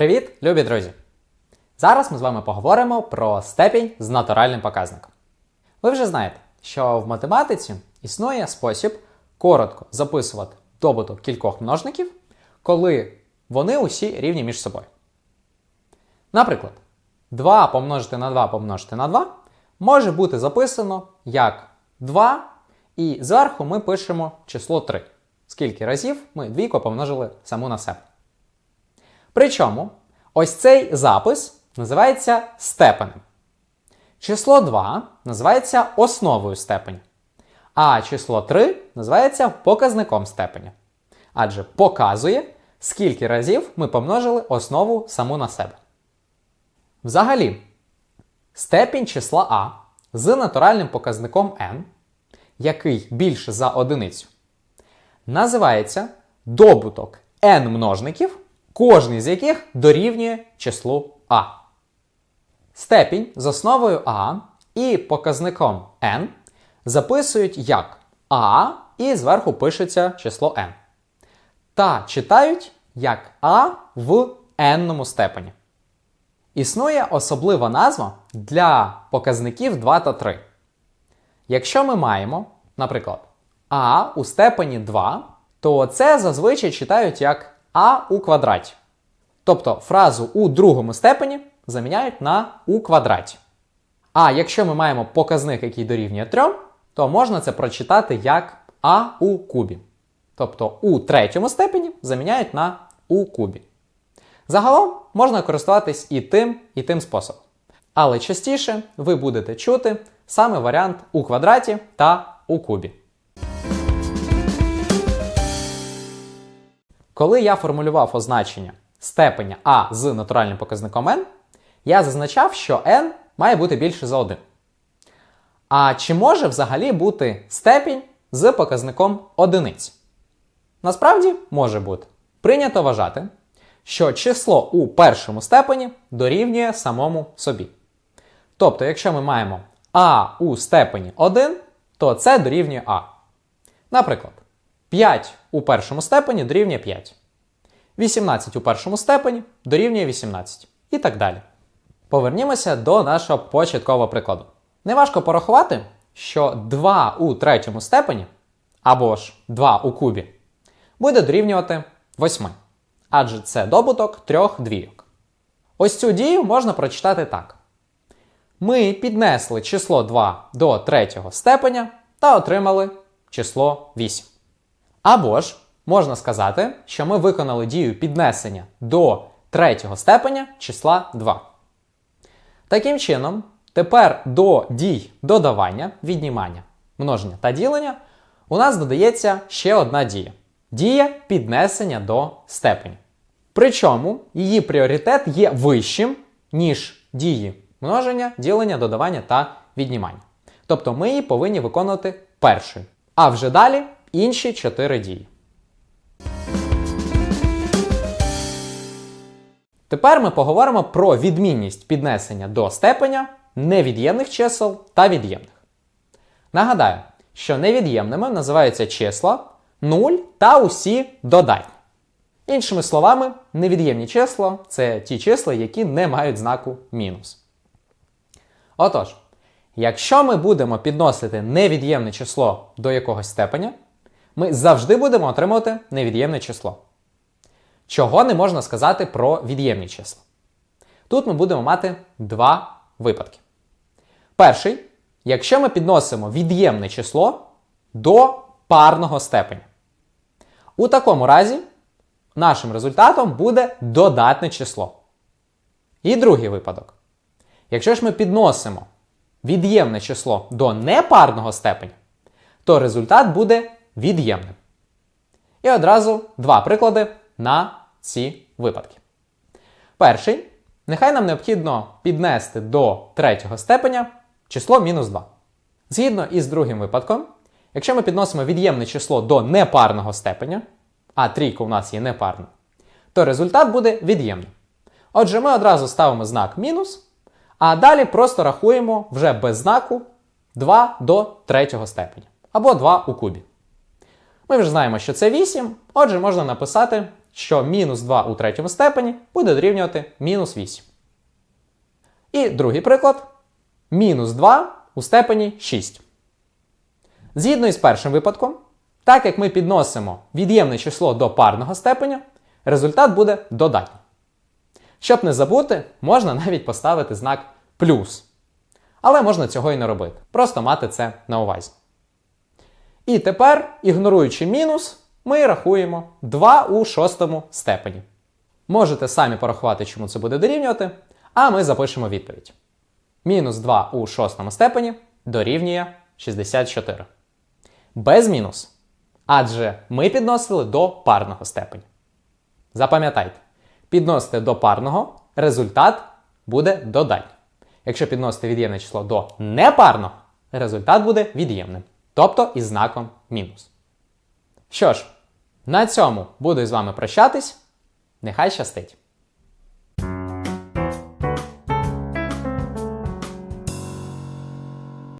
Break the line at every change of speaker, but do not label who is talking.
Привіт, любі друзі! Зараз ми з вами поговоримо про степінь з натуральним показником. Ви вже знаєте, що в математиці існує спосіб коротко записувати добуток кількох множників, коли вони усі рівні між собою. Наприклад, 2 помножити на 2 помножити на 2 може бути записано як 2, і зверху ми пишемо число 3. Скільки разів ми двійко помножили саму на себе. Причому ось цей запис називається степенем. Число 2 називається основою степеня, а число 3 називається показником степеня. Адже показує, скільки разів ми помножили основу саму на себе. Взагалі, степінь числа А з натуральним показником n, який більше за одиницю, називається добуток n множників, кожний з яких дорівнює числу А. Степінь з основою А і показником n записують як А і зверху пишеться число n. Та читають як А в n степені. Існує особлива назва для показників 2 та 3. Якщо ми маємо, наприклад, а у степені 2, то це зазвичай читають як а у квадраті. Тобто фразу у другому степені заміняють на у квадраті. А якщо ми маємо показник, який дорівнює 3, то можна це прочитати як а у кубі. Тобто у третьому степені заміняють на у кубі. Загалом можна користуватись і тим, і тим способом. Але частіше ви будете чути саме варіант у квадраті та у кубі. Коли я формулював означення степеня А з натуральним показником n, я зазначав, що n має бути більше за 1. А чи може взагалі бути степінь з показником одиниць? Насправді може бути. Прийнято вважати, що число у першому степені дорівнює самому собі. Тобто, якщо ми маємо а у степені 1, то це дорівнює а. Наприклад, 5 у першому степені дорівнює 5. 18 у першому степені дорівнює 18. І так далі. Повернімося до нашого початкового прикладу. Неважко порахувати, що 2 у третьому степені, або ж 2 у кубі, буде дорівнювати 8. Адже це добуток трьох двійок. Ось цю дію можна прочитати так. Ми піднесли число 2 до третього степеня та отримали число 8. Або ж можна сказати, що ми виконали дію піднесення до третього степеня числа 2. Таким чином, тепер до дій додавання, віднімання, множення та ділення у нас додається ще одна дія. Дія піднесення до степеня. Причому її пріоритет є вищим, ніж дії множення, ділення, додавання та віднімання. Тобто ми її повинні виконувати першою. А вже далі інші чотири дії. Тепер ми поговоримо про відмінність піднесення до степеня невід'ємних чисел та від'ємних. Нагадаю, що невід'ємними називаються числа 0 та усі додатні. Іншими словами, невід'ємні числа це ті числа, які не мають знаку мінус. Отож, якщо ми будемо підносити невід'ємне число до якогось степеня, ми завжди будемо отримувати невід'ємне число. Чого не можна сказати про від'ємні числа? Тут ми будемо мати два випадки. Перший, якщо ми підносимо від'ємне число до парного степеня. У такому разі нашим результатом буде додатне число. І другий випадок. Якщо ж ми підносимо від'ємне число до непарного степеня, то результат буде від'ємним. І одразу два приклади на ці випадки. Перший. Нехай нам необхідно піднести до третього степеня число мінус 2. Згідно із другим випадком, якщо ми підносимо від'ємне число до непарного степеня, а трійка у нас є непарна, то результат буде від'ємним. Отже, ми одразу ставимо знак мінус, а далі просто рахуємо вже без знаку 2 до третього степеня. Або 2 у кубі. Ми вже знаємо, що це 8, отже, можна написати що мінус 2 у третьому степені буде дорівнювати мінус 8. І другий приклад. Мінус 2 у степені 6. Згідно із першим випадком, так як ми підносимо від'ємне число до парного степеня, результат буде додатній. Щоб не забути, можна навіть поставити знак плюс. Але можна цього і не робити. Просто мати це на увазі. І тепер, ігноруючи мінус, ми рахуємо 2 у шостому степені. Можете самі порахувати, чому це буде дорівнювати, а ми запишемо відповідь. Мінус 2 у шостому степені дорівнює 64. Без мінус. Адже ми підносили до парного степеня. Запам'ятайте, підносите до парного, результат буде додатній. Якщо підносите від'ємне число до непарного, результат буде від'ємним, тобто із знаком мінус. Що ж, на цьому буду з вами прощатись. Нехай щастить!